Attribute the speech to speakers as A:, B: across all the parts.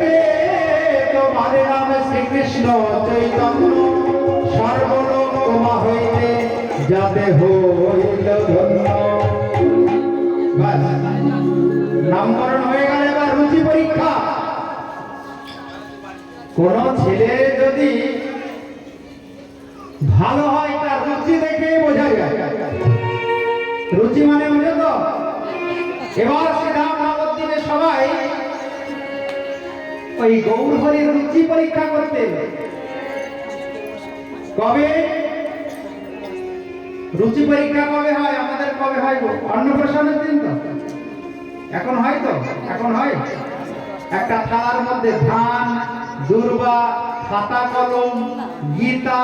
A: থেকে তোমার নাম শ্রীকৃষ্ণ চৈতন্য। সর্বলোক তোমা হইতে যাতে হইল ধন্য। নামকরণ হয়ে গেল এবার রুচি পরীক্ষা। কোন ছেলে যদি ভালো হয়, তার রুচি দেখেই বোঝা যায়। রুচি মানে বুঝো তো? এবার ওই গৌর হরির রুচি পরীক্ষা করতে কবে? রুচি পরীক্ষা কবে হয়? আমাদের কবে হয়? অন্নপ্রাশনের দিন তো। এখন হয় তো? এখন হয়? একটা থালার মধ্যে ধান দুর্বা খাতা কলম গীতা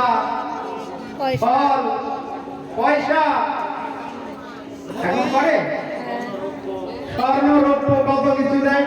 A: ফল পয়সা। এখন করে? স্বর্ণ রৌপ্য কত কিছু দেয়?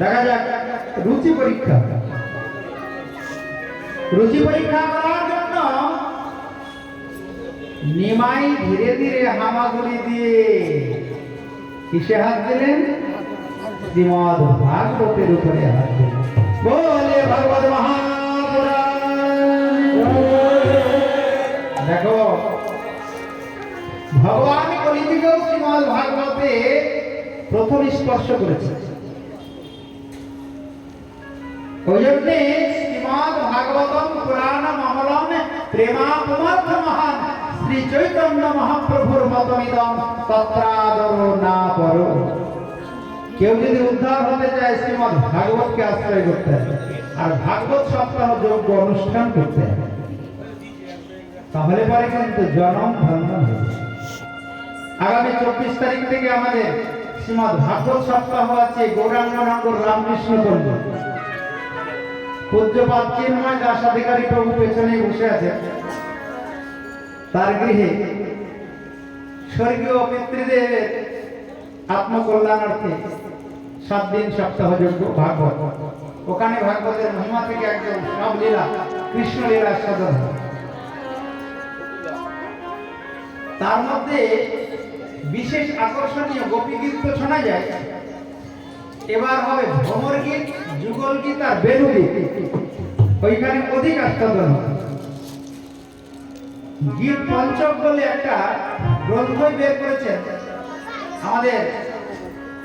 A: দেখা যাক, রুচি পরীক্ষা। রুচি পরীক্ষা করার জন্য নিমাই ধীরে ধীরে হামাগুড়ি দিয়ে কিসে হাত দিলেন? শ্রীমদ ভাগবতের উপরে হাত দিলেন। বলে ভগবত দেখো, ভগবান কলিযুগেও শ্রীমদ ভাগবতে প্রথম স্পর্শ করেছে। ওই জন্যে শ্রীমদ ভাগবতম পুরাণ মহলম প্রেমা পুমার্থ মহান শ্রী চৈতন্য মহাপ্রভুর মতমিদম, তত্রাদর না পর। কেউ যদি উদ্ধার হতে চায় শ্রীমদ ভাগবতকে আশ্রয় করতে। হবে আর ভাগবত সপ্তাহ যোগ্য অনুষ্ঠান করতে। হবে তাহলে পরে কিন্তু জনম হবে। আগামী চব্বিশ তারিখ থেকে আমাদের শ্রীমদ ভাগবত সপ্তাহ আছে গৌরাঙ্গনগর রামকৃষ্ণ পল্লী পূজ্যপাত চিন্ময় দাসাধিকারী প্রভু পেছনে বসে আছে। তার গৃহে স্বর্গীয় আত্মকল্যাণার্থে সাত দিন সপ্তাহ যোগ্য ভাগবত। ওখানে ভাগবতের মহিমা থেকে সব লীলা কৃষ্ণ লীলা সাধন তার মধ্যে বিশেষ আকর্ষণীয় গোপী গীত শোনা যায়। এবার হবে ভ্রমর গীত, যুগল গীত আর বেলু গীত ওইখানে অধিক হবে। গীত পঞ্চক বলে একটা গ্রন্থই বের করেছেন আমাদের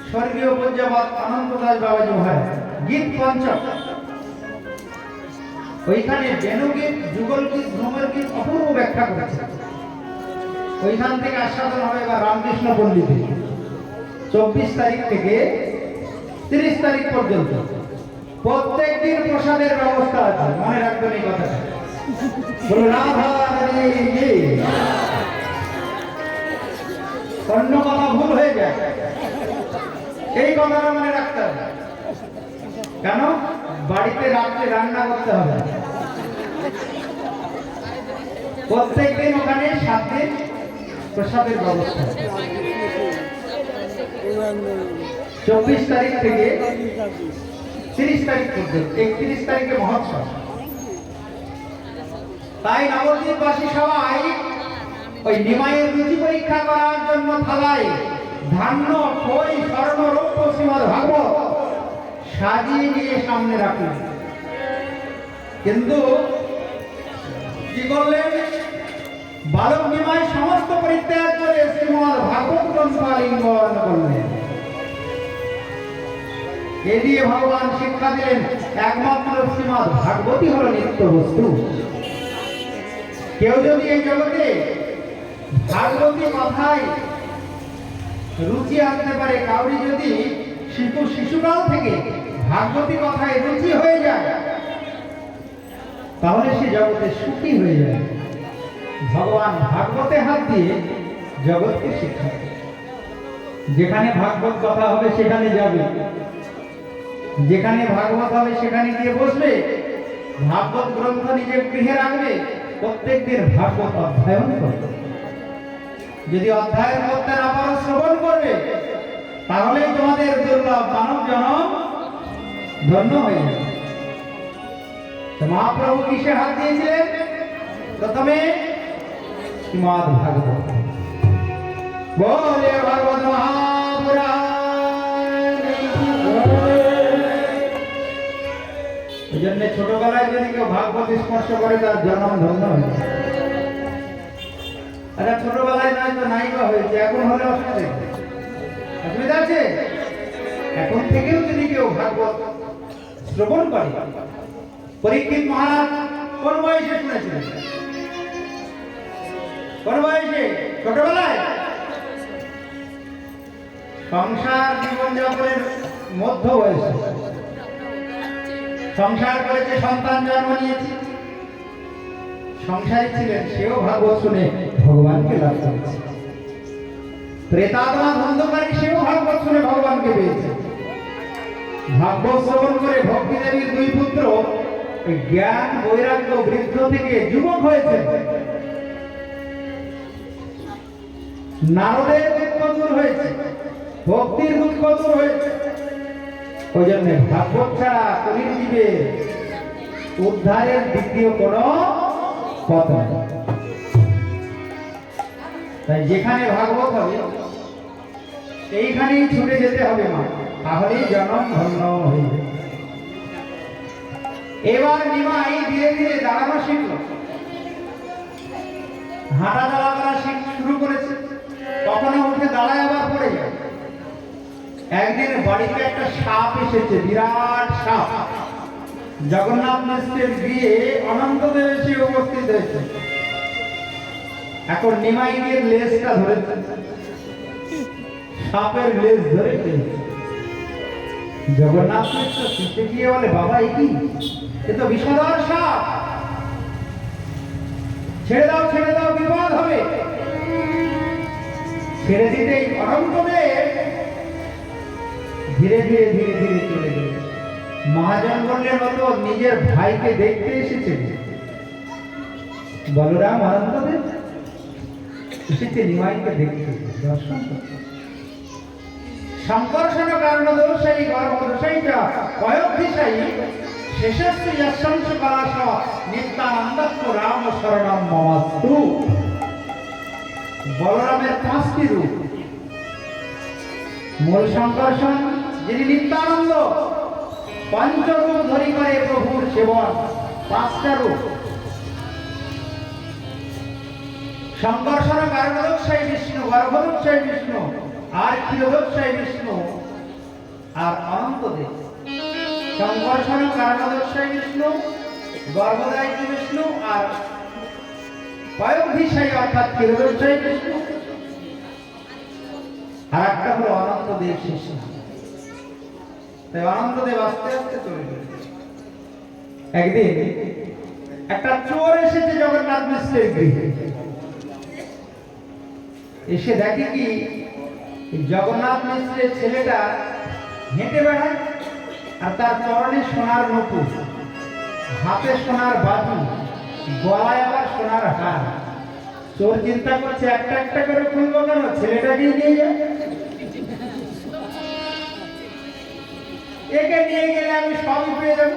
A: স্বর্গীয় পঞ্জাবাদ আনন্দ দাস বাবাজি মহারাজ। গীত পঞ্চক। ওইখানে বেনু গীত, যুগল গীত, ভ্রমর গীত অপূর্ব ব্যাখ্যা করেছে। ওইখান থেকে আস্বাদন হবে এবার রামকৃষ্ণ পল্লীতে চব্বিশ তারিখ থেকে তিরিশ তারিখ পর্যন্ত। প্রত্যেক দিন প্রসাদের ব্যবস্থা আছে, মনে রাখবেন এই কথাটা? অন্য কথা ভুল হয়ে যায়। এই কথাটা মনে রাখতে হবে। কেন? বাড়িতে রাত্রে রান্না করতে হবে। প্রত্যেক দিন ওখানে সাত দিন প্রসাদের ব্যবস্থা। চব্বিশ তারিখ থেকে তিরিশ তারিখ পর্যন্ত, একত্রিশ তারিখে মহোৎসব। তাই নবদ্বীপবাসী সবাই ওই নিমাইয়ের রুচি পরীক্ষা করার জন্য থালায় ধান্য খই স্বর্ণ রৌপ্য শ্রীমদ ভাগবত সাজিয়ে নিয়ে সামনে রাখলেন। কিন্তু কি করলেন? বালক নিমাই সমস্ত পরিত্যাগ করে শ্রীমদ ভাগবত গ্রন্থ আলিঙ্গন করলেন। এ দিয়ে ভগবান শিক্ষা দিলেন, একমাত্র শ্রীমদ ভাগবতী হল নিত্য বস্তু। কেউ যদি এই জগতে ভাগবতী কথায় রুচি আনতে পারে, কাউরি যদি শিশু শিশুকাল থেকে ভাগবতী কথায় রুচি হয়ে যায়, তাহলে সে জগতে সুখী হয়ে যায়। ভগবান ভাগবতে হাত দিয়ে জগৎকে শিক্ষা যেখানে ভাগবত কথা হবে, সেখানে যাবে। যেখানে ভাগবত হবে, সেখানে গিয়ে বসবে ভাগবত গ্রন্থ নিজের গৃহে রাখবে প্রত্যেক দিন ভাগবত অধ্যয়ন করবে। যদি অধ্যায়ের মধ্যে না পারো, শ্রবণ করবে। তাহলেই তোমাদের দুর্লভ মানব জনম ধন্য হয়ে যাবে। মহাপ্রভু কিসে হাত দিয়েছিলেন? প্রথমে শ্রীমদ ভাগবত বলে ভাগবত স্পর্শ করে তার জন্ম ধন্য হয়ে যায়। ছোটবেলায় নয় তো নায়িকা হয়েছে, এখন হলে অসুবিধা অসুবিধা আছে? এখন থেকেও যদি কেউ ভাগবত শ্রবণ করে, পরীক্ষিত মহারাজ কোন বয়সে শুনেছিলেন? কোন বয়সে? ছোটবেলায়? সংসার জীবন যাপনের মধ্য বয়সে সংসার করেছে, সন্তান জন্ম নিয়েছে। সংসারী ছিলেন, সেও ভাগবত শুনে ভগবানকে লাভ করেছে। প্রেতাত্মা ধন্দকারী সেও ভাগবত শুনে ভগবানকে পেয়েছে। ভাগবত শ্রবণ করে ভক্তি দেবীর দুই পুত্র জ্ঞান, বৈরাগ্য, বৃদ্ধ থেকে যুবক হয়েছে। নারদের দুঃখ দূর হয়েছে, ভক্তির দুঃখ দূর হয়েছে। ওই জন্য ভাগবত ছাড়া কলির জীবে উদ্ধারের দ্বিতীয় কোন নেই তাই যেখানে ভাগবত হবে, সেইখানেই ছুটে যেতে হবে মা। তাহলেই জনম ধন্য যাবে। এবার নিমাই ধীরে ধীরে দাঁড়ানো শিখল। হাঁটা করা শিখ শুরু করেছে। কখনো উঠে দাঁড়ায় আবার পড়ে যায়। একদিন বাড়িতে একটা সাপ এসেছে, বিরাট সাপ। বিয়ে উপস্থিত হয়েছে। এখন লেজটা সাপের লেজ জগন্নাথ গিয়ে বলে, বাবা এই কি? এ তো বিষধর সাপ। ছেড়ে দাও ছেড়ে দাও, বিপদ হবে। ছেড়ে দিতেই অনন্তদেব ধীরে ধীরে ধীরে ধীরে চলে গেল মহাজন বললেন ও তো নিজের ভাইকে দেখতে এসেছে বলরাম অনন্তদেব এসেছে নিমাইকে দেখতে দর্শন সংকর্ষণ কারণ দোষাই গর্ভ দোষাই চ কয়োধিশাই শেষস্য যশংস কলাস নিত্যানন্দত্ব রাম শরণম মমাস্তু। বলরামের পাঁচটি রূপ। মূল সংকর্ষণ যিনি নিত্যানন্দ পঞ্চরূপ ধরি করে প্রভুর সেবন, পাঁচটা রূপ। সংকর্ষণ কারণদোষাই বিষ্ণু গর্ভদোষাই বিষ্ণু, আর ক্ষীরদোষাই বিষ্ণু, আর অনন্তদেব। সংকর্ষণ কারণদোষাই বিষ্ণু গর্ভদায়িত বিষ্ণু, আর পয়োভিষাই অর্থাৎ ক্ষীরদোষাই বিষ্ণু। আর একটা হলো অনন্তদেব শিষ্য। তাই আস্তে আস্তে চলে একদিন একটা চোর এসেছে জগন্নাথ মিশ্রের গৃহে। এসে দেখে কি জগন্নাথ মিশ্রের ছেলেটা হেঁটে বেড়ায় আর তার চরণে সোনার নপুর হাতে সোনার বাজু, গলায় আবার সোনার হার। চোর চিন্তা করছে, একটা একটা করে খুলবো কেন? ছেলেটাকেই নিয়ে যায় নিয়ে গেলে আমি সবই পেয়ে যাব।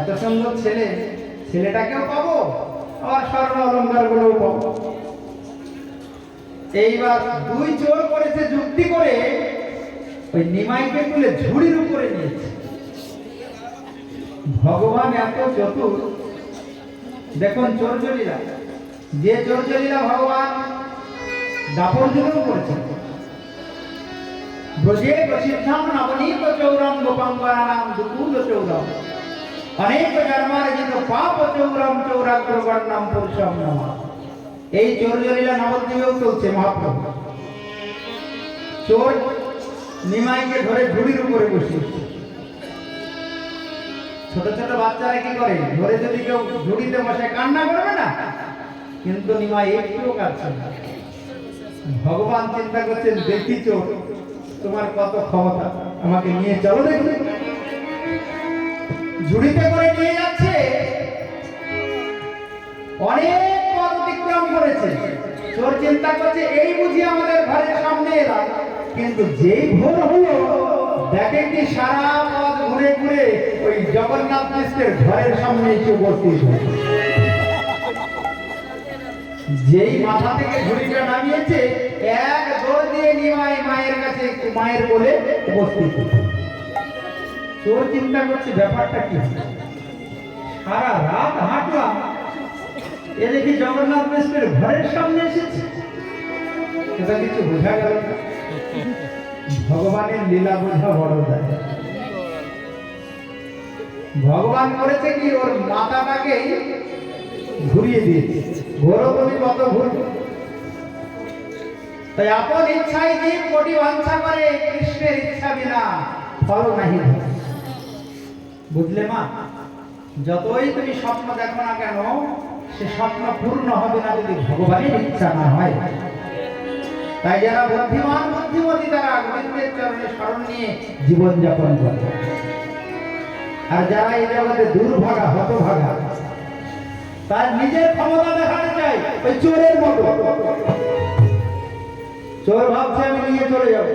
A: এত সুন্দর ছেলে, ছেলেটাকেও পাবো, আবার স্বর্ণ অলঙ্কার গুলোও পাবো। এইবার দুই চোর করেছে যুক্তি করে, ওই নিমাইকে তুলে ঝুড়ির উপরে নিয়েছে। ভগবান এত চতুর। দেখুন চোরজলীলা যে চোরজলীলা ভগবান দাপর জন্যও করেছেন। ব্রজে প্রসিদ্ধম নবনীত চৌরম গোপাঙ্গানাম দুকুল চৌরম। অনেক জন্মার্জিত পাপ চৌরম চৌরাগ্রবর্ণম পুরুষম নমঃ। এই চোর চোরজলীলা নবদ্বীপেও চলছে মহাপ্রভু। চোর নিমাইকে ধরে ঝুড়ির উপরে বসিয়েছে ছোট ছোট বাচ্চারা কি করে? ধরে যদি কেউ ঝুড়িতে বসে কান্না করবে না? কিন্তু নিমাই একটুও কাঁদছে না। ভগবান চিন্তা করছেন, দেখি চোর। তোমার কত ক্ষমতা? আমাকে নিয়ে চলো দেখি। ঝুড়িতে করে নিয়ে যাচ্ছে। অনেক পথ অতিক্রম করেছে। চোর চিন্তা করছে, এই বুঝি আমাদের ঘরের সামনে এলাম কিন্তু যেই ভোর হলো, দেখে কি সারা পথ ঘুরে ঘুরে ওই জগন্নাথ মিশ্রের ঘরের সামনে এসে উপস্থিত হয়েছে। যেই মাথা থেকে ঝুড়িটা নামিয়েছে, এক দৌড় দিয়ে নিমাই মায়ের কাছে, মায়ের বলে উপস্থিত। চোর চিন্তা করছে, ব্যাপারটা কি? সারা রাত হাঁটলাম এ দেখি জগন্নাথ মিশ্রের ঘরের সামনে এসেছে। এটা কিছু বোঝা গেল না। ভগবানের লীলা বোঝা বড় দেয় ভগবান করেছে কি? ওর মাথাটাকে ঘুরিয়ে দিয়েছে। ঘোরো তুমি কত ভুল তাই আপন ইচ্ছাই জীব কোটি বুঝলে মা? যতই তুমি স্বপ্ন দেখো না কেন, সে স্বপ্ন পূর্ণ হবে না যদি ভগবানের ইচ্ছা না হয়। তাই যারা বুদ্ধিমান বুদ্ধিমতী তারা গোবিন্দের চরণে স্মরণ নিয়ে জীবন যাপন করে। আর যারা এই জগতে দুর্ভাগা, হতভাগা তার নিজের ক্ষমতা দেখাতে চাই, ওই চোরের মতো। চোর ভাবছে আমি নিয়ে চলে যাব।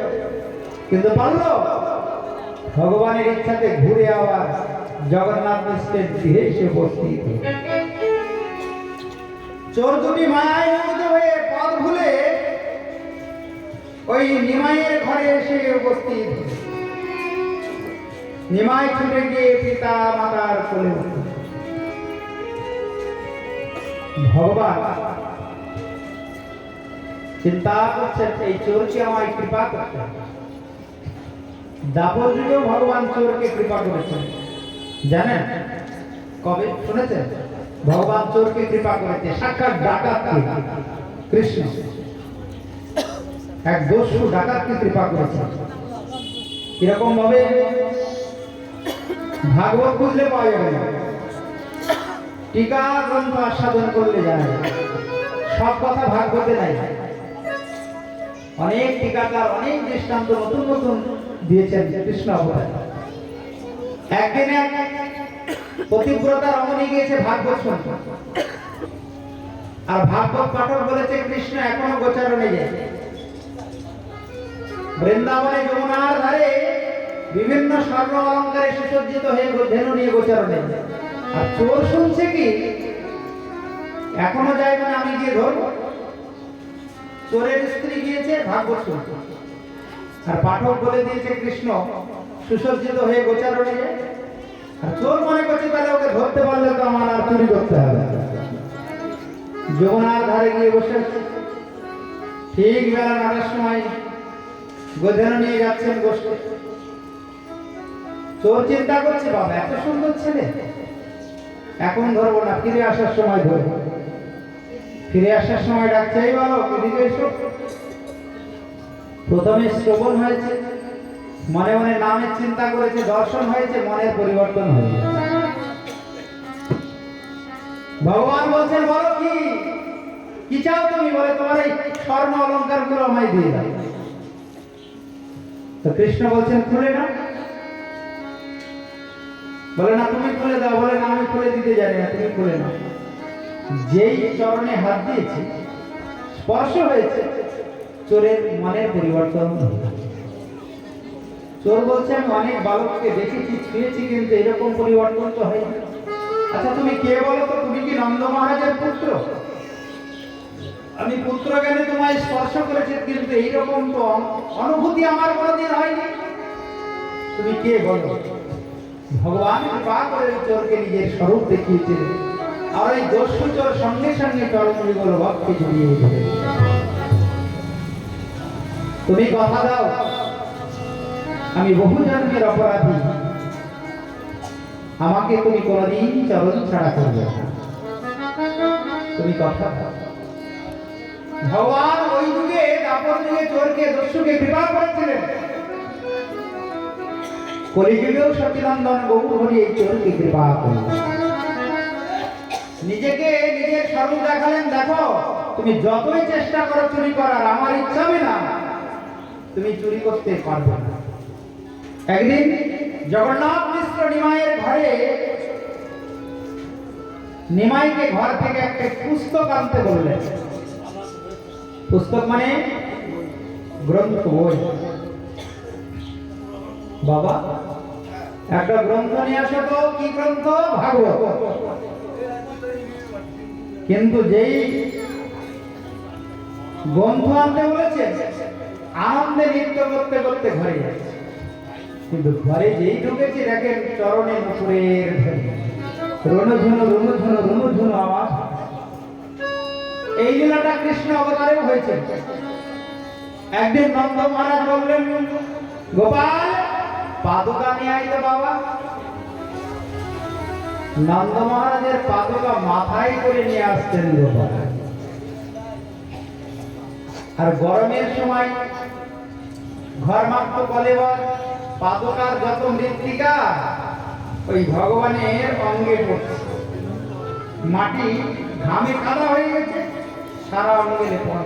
A: কিন্তু পারল? ভগবানের ইচ্ছাতে ঘুরে আবার জগন্নাথ মিশ্রের গৃহে এসে উপস্থিত। চোর দুটি মায়ায় হয়ে পথ ভুলে ওই নিমাইয়ের ঘরে এসে উপস্থিত। নিমাই ছুটে গিয়ে পিতা মাতার কোলে ভগবান। চিন্তা করছেন, এই চোরকে আমায় কৃপা করতে দাপর যুগেও ভগবান চোরকে কৃপা করেছেন। জানেন? কবে? শুনেছেন? ভগবান চোরকে কৃপা করেছে। সাক্ষাৎ ডাকাতকে কৃষ্ণ। এক দস্যু ডাকাতকে কৃপা করেছে। কীরকম ভাবে? ভাগবত বুঝলে পাওয়া যাবে না। টিকা আস্বাদন করলে যাবে। সব কথা ভাগবতে নাই অনেক টিকাকার, অনেক দৃষ্টান্ত নতুন নতুন দিয়েছেন কৃষ্ণ অবতার একদিন রমণী গিয়েছে ভাগবত শুনতে আর ভাগবত পাঠক বলেছে, কৃষ্ণ এখনও গোচারণে যায় বৃন্দাবনে যমুনার ধারে বিভিন্ন স্বর্ণ অলঙ্কারে সুসজ্জিত হয়ে ধেনু নিয়ে গোচারণে যায়। আর চোর শুনছে কি? এখনও যায় মানে আমি গিয়ে ধরবো? চোরের স্ত্রী গিয়েছে, ভাগবত শুনতে আর পাঠক বলে দিয়েছে, কৃষ্ণ, সুসজ্জিত হয়ে গোচারণে যায় আর চোর মনে করছে, তাহলে ওকে ধরতে পারলে তো আমার আর চুরি করতে হবে। যমুনার ধারে গিয়ে বসে। ঠিক বেলা নটার সময় গোধেন নিয়ে যাচ্ছেন গোষ্ঠী চোর চিন্তা করছে, বাবা, এত সুন্দর ছেলে। এখন ধরবো না, ফিরে আসার সময় ধরবো। ফিরে আসার সময় ডাকছে, এই বলো এদিকে এসো। প্রথমে শ্রবণ হয়েছে, মনে মনে নামের চিন্তা করেছে, দর্শন হয়েছে, মনের পরিবর্তন হয়েছে। ভগবান বলছেন, বলো কি? কি চাও তুমি? বলে, তোমার এই স্বর্ণ অলঙ্কারগুলো আমায় দিয়ে দাও। তো কৃষ্ণ বলছেন, খুলে না বলে না, তুমি খুলে দাও। বলে না, আমি খুলে দিতে জানি না, তুমি খুলে নাও। যেই চরণে হাত দিয়েছে, স্পর্শ হয়েছে, চোরের মনের পরিবর্তন চোর বলছে, আমি অনেক বালককে দেখেছি, ছুঁয়েছি, কিন্তু এরকম পরিবর্তন তো হয়নি। আচ্ছা তুমি কে বলো তো? তুমি কি নন্দ মহারাজের পুত্র? আমি পুত্র জ্ঞানে তোমায় স্পর্শ করেছি, কিন্তু এইরকম তো অনুভূতি আমার কোনোদিন হয়নি। তুমি কে বলো? ভগবান কৃপা করে চোরকে নিজের স্বরূপ দেখিয়েছিলেন আর এই দস্যু চোর সঙ্গে সঙ্গে চরণগুলো ভক্তি জড়িয়ে উঠবে। তুমি কথা দাও, আমি বহু জন্মের অপরাধী। আমাকে তুমি কোনদিন চরণ ছাড়া করবে তুমি কথা দাও। ভগবান ওই যুগে দাপর যুগে চোরকে, দস্যুকে কৃপা করেছিলেন। কলিযুগেও সচিনন্দন গৌর হরি এই চোরকে কৃপা করলেন নিজেকে নিজের স্বরূপ দেখালেন, দেখো, তুমি যতই চেষ্টা করো চুরি করার, আমার ইচ্ছা হবে না। তুমি চুরি করতে পারবে না। একদিন জগন্নাথ মিশ্র নিমাইয়ের ঘরে নিমাইকে ঘর থেকে একটা পুস্তক আনতে বললেন। পুস্তক মানে গ্রন্থ বই। বাবা একটা গ্রন্থ নিয়ে আসো তো, কি গ্রন্থ? ভাগবত। কিন্তু যেই গ্রন্থ আনতে বলেছে, আনন্দে নৃত্য করতে করতে ঘরে যাচ্ছে। কিন্তু ঘরে যেই ঢুকেছি, দেখেন চরণে মুকুরের রণঝুনো রণঝুনো রণঝুনো আওয়াজ। এই লীলাটা কৃষ্ণ অবতারেও হয়েছে। একদিন নন্দ মহারাজ বললেন, গোপাল পাদুকা নিয়ে আইতো বাবা। নন্দ মহারাজের পাদুকা মাথায় করে নিয়ে আসতেন গোপাল আর গরমের সময় ঘর মাত্র কলেবর, পাদুকার যত মৃত্তিকা, ওই ভগবানের অঙ্গে পড়ছে। মাটি ঘামে কাদা হয়ে গেছে, সারা অঙ্গে লেপন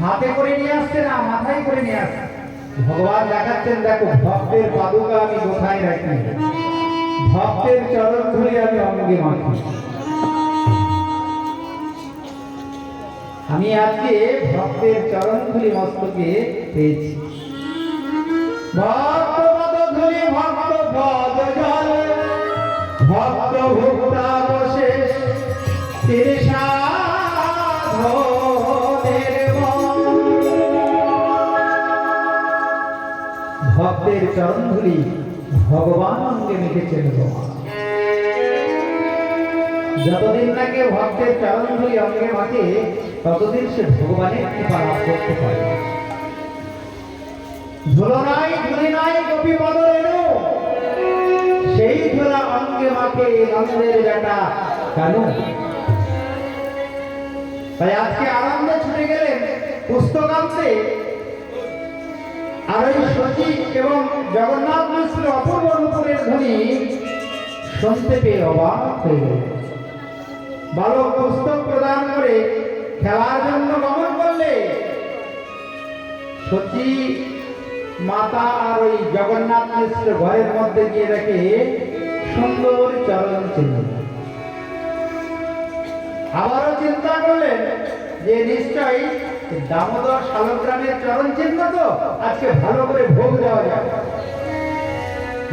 A: হাতে করে নিয়ে আসছে না, মাথায় করে নিয়ে আসছে। ভগবান দেখাচ্ছেন, দেখো, ভক্তের পাদুকা আমি কোথায় রাখি। ভক্তের চরণ ধরে আমি অঙ্গে মাখি। আমি আজকে ভক্তের চরণ ধুলি মস্তকে পেয়েছি। ভক্ত ধুলি ভক্ত ভক্তের চরণ ধুলি ভগবান। অঙ্গে মেখেছেন যতদিন নাকি ভক্তের চরণ ধুলি অঙ্গে মাঠে ততদিন সে ভগবানের কৃপা লাভ করতে পারে নাই গোপী পদ রেণু সেই ধুলা অঙ্গে বেটা কেন? তাই আজকে আনন্দে ছুটে গেলেন পুস্তক আনতে আর ওই সচিব এবং জগন্নাথ মিশ্র অপূর্ব রূপের ধ্বনি শুনতে পেয়ে অবাক হয়ে বালক পুস্তক প্রদান করে খেলার জন্য গমন করলে সত্যি মাতা আর ওই জগন্নাথ মিশ্র ঘরের মধ্যে গিয়ে দেখে সুন্দর চরণ চিহ্ন। আবারও চিন্তা করলেন যে নিশ্চয়ই দামোদর শালগ্রামের চরণ চিহ্ন তো? আজকে ভালো করে ভোগ দেওয়া যাবে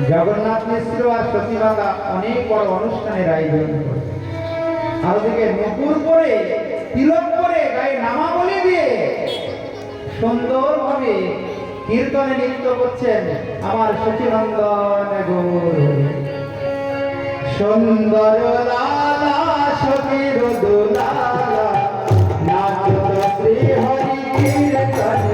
A: জগন্নাথ মিশ্র আর সতীবাবা অনেক বড় অনুষ্ঠানের আয়োজন করে। আর ওদিকে নপুর পরে, তিলক করে গায়ে নামাবলি দিয়ে সুন্দরভাবে কীর্তনে নৃত্য করছেন আমার সচিনন্দন গৌর। সুন্দর লালা সতীর দোলালা। নাচত শ্রী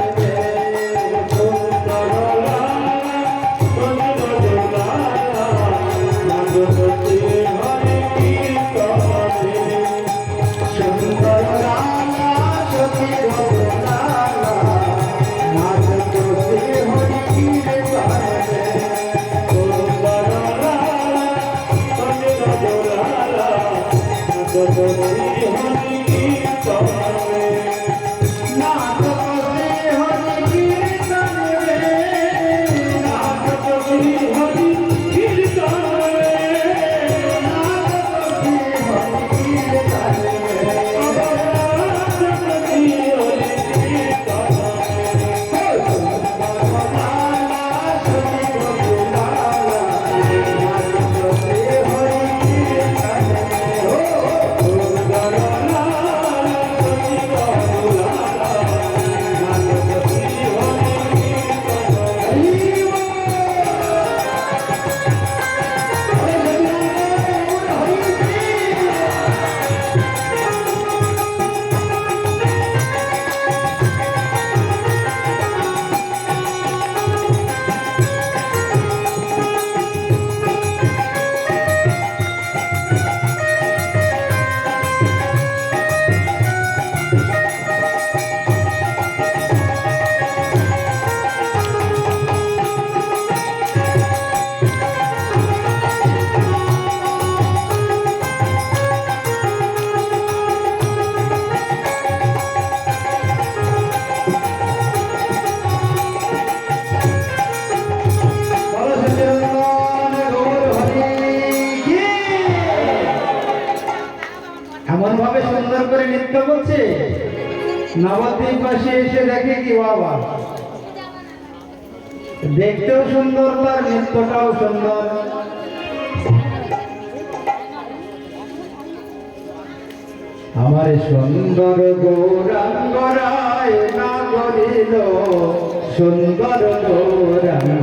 A: নবদ্বীপবাসী এসে দেখে কি বাবা? দেখতেও সুন্দর, তার নৃত্যটাও সুন্দর। আমার সুন্দর গৌরাঙ্গরায় না করিল সুন্দর গৌরাঙ্গরায়